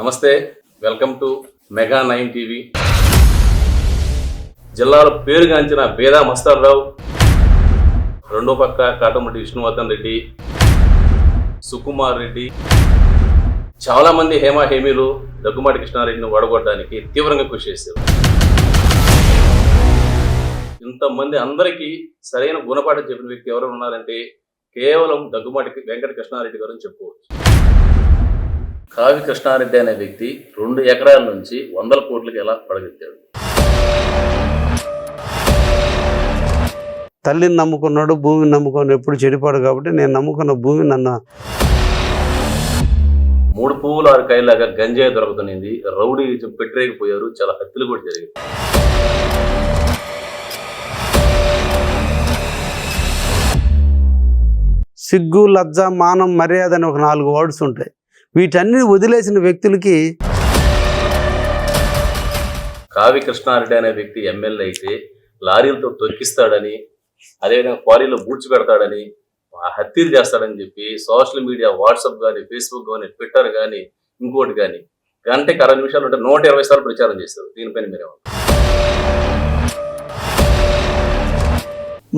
నమస్తే welcome to mega nine TV. జిల్లాలో పేరుగాంచిన బేదా మస్తారావు రెండో పక్క కాటమటి విష్ణువర్ధన్ రెడ్డి సుకుమార్ రెడ్డి చాలా మంది హేమా హేమీలు దగ్గుమాటి కృష్ణారెడ్డిని ఓడగొట్టడానికి తీవ్రంగా కృషి చేశారు ఇంతమంది అందరికీ సరైన గుణపాఠం చెప్పిన వ్యక్తి ఎవరు ఉన్నారంటే కేవలం దగ్గుమాటి వెంకట కృష్ణారెడ్డి గారు అని చెప్పుకోవచ్చు. కావి కృష్ణారెడ్డి అనే వ్యక్తి రెండు ఎకరాల నుంచి వందల కోట్లకి ఎలా పడగెత్తాడు? తల్లిని నమ్ముకున్నాడు భూమిని నమ్ముకొని ఎప్పుడు చెడిపాడు కాబట్టి నేను నమ్ముకున్న భూమి నన్ను. మూడు పువ్వులు ఆరు కాయలాగా గంజాయి దొరుకుతున్నది రౌడీ పెట్టరేగిపోయారు చాలా హత్యలు కూడా జరిగాయి. సిగ్గు లజ్జ మానం మర్యాద అని ఒక నాలుగు వర్డ్స్ ఉంటాయి. వీటన్ని వదిలేసిన వ్యక్తులకి కావి కృష్ణారెడ్డి అనే వ్యక్తి ఎమ్మెల్యే అయితే లారీలతో తొక్కిస్తాడని అదేవిధంగా క్వారీలో బూడ్చి పెడతాడని హత్యలు చేస్తాడని చెప్పి సోషల్ మీడియా వాట్సాప్ కానీ ఫేస్బుక్ కానీ ట్విట్టర్ కానీ ఇంకోటి కానీ గంటకి అరవై నిమిషాలు ఉంటే నూట ఇరవై సార్లు ప్రచారం చేస్తారు. దీనిపైన మీరే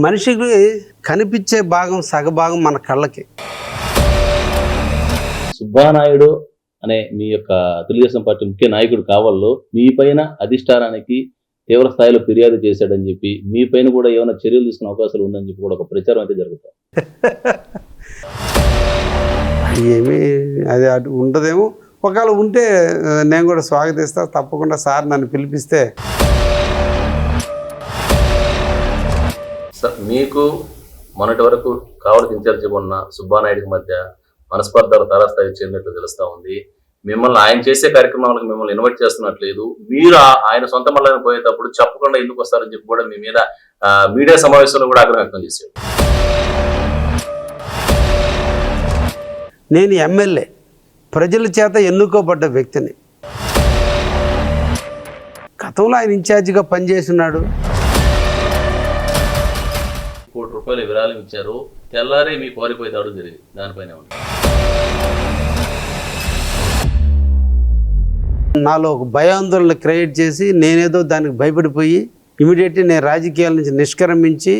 మనిషికి కనిపించే భాగం సగభాగం మన కళ్ళకి. సుబ్బానాయుడు అనే మీ యొక్క తెలుగుదేశం పార్టీ ముఖ్య నాయకుడు కావాలో మీ పైన అధిష్టానానికి తీవ్ర స్థాయిలో ఫిర్యాదు చేశాడని చెప్పి మీ పైన కూడా ఏమైనా చర్యలు తీసుకునే అవకాశాలు ఉందని చెప్పి కూడా ఒక ప్రచారం అయితే జరుగుతుంది. ఏమీ అది అటు ఉండదేమో. ఒకవేళ ఉంటే నేను కూడా స్వాగతిస్తా. తప్పకుండా సార్ నన్ను పిలిపిస్తే. సార్ మీకు మొన్నటి వరకు కావలి ఇన్ఛార్జి ఉన్న సుబ్బానాయుడికి మధ్య మనస్పర్ధలు తరస్థాయి చెందినట్లు తెలుస్తా ఉంది. మిమ్మల్ని ఆయన చేసే కార్యక్రమాలకు మిమ్మల్ని ఇన్వైట్ చేస్తున్నట్లేదు. మీరు ఆయన సొంత మళ్ళీ పోయేటప్పుడు చెప్పకుండా ఎందుకు వస్తారని చెప్పి కూడా మీ మీద మీడియా సమావేశంలో కూడా ఆగ్రహం వ్యక్తం చేశాడు నేను ఎమ్మెల్యే. ప్రజల చేత ఎన్నుకోబడ్డ వ్యక్తిని. గతంలో ఆయన ఇన్ఛార్జిగా పనిచేస్తున్నాడు. రూపాయలు విరాళం ఇచ్చారు. తెల్లారే మీ కోరిపోయి దాడు జరిగింది దానిపైన నాలో ఒక భయాందోళన క్రియేట్ చేసి నేనేదో దానికి భయపడిపోయి ఇమీడియట్లీ నేను రాజకీయాల నుంచి నిష్క్రమించి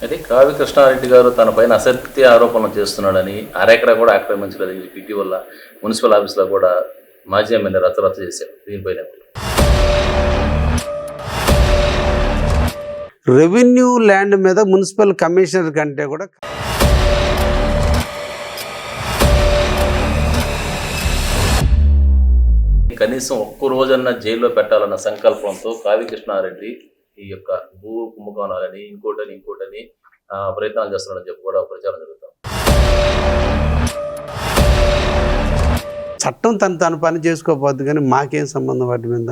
అయితే కావి కృష్ణారెడ్డి గారు తన పైన అసత్య ఆరోపణలు చేస్తున్నాడని అరెకరా కూడా ఆక్రమించలేదని చెప్పి ఇటీవల మున్సిపల్ ఆఫీస్లో కూడా మాజీ ఎమ్మెల్యే రచ్చరచ్చ చేశారు. దీనిపైన రెవెన్యూ ల్యాండ్ మీద మున్సిపల్ కమిషనర్ కంటే కూడా కనీసం ఒక్క రోజన్నా జైల్లో పెట్టాలన్న సంకల్పంతో కావి కృష్ణారెడ్డి ఈ యొక్క భూ కుంభకోణాలని ఇంకోటని ఇంకోటని ప్రయత్నాలు చేస్తున్నాడని చెప్పి కూడా ప్రచారం జరుగుతాం చట్టం తను తను పని చేసుకోపోద్దు కానీ మాకేం సంబంధం వాటి మీద?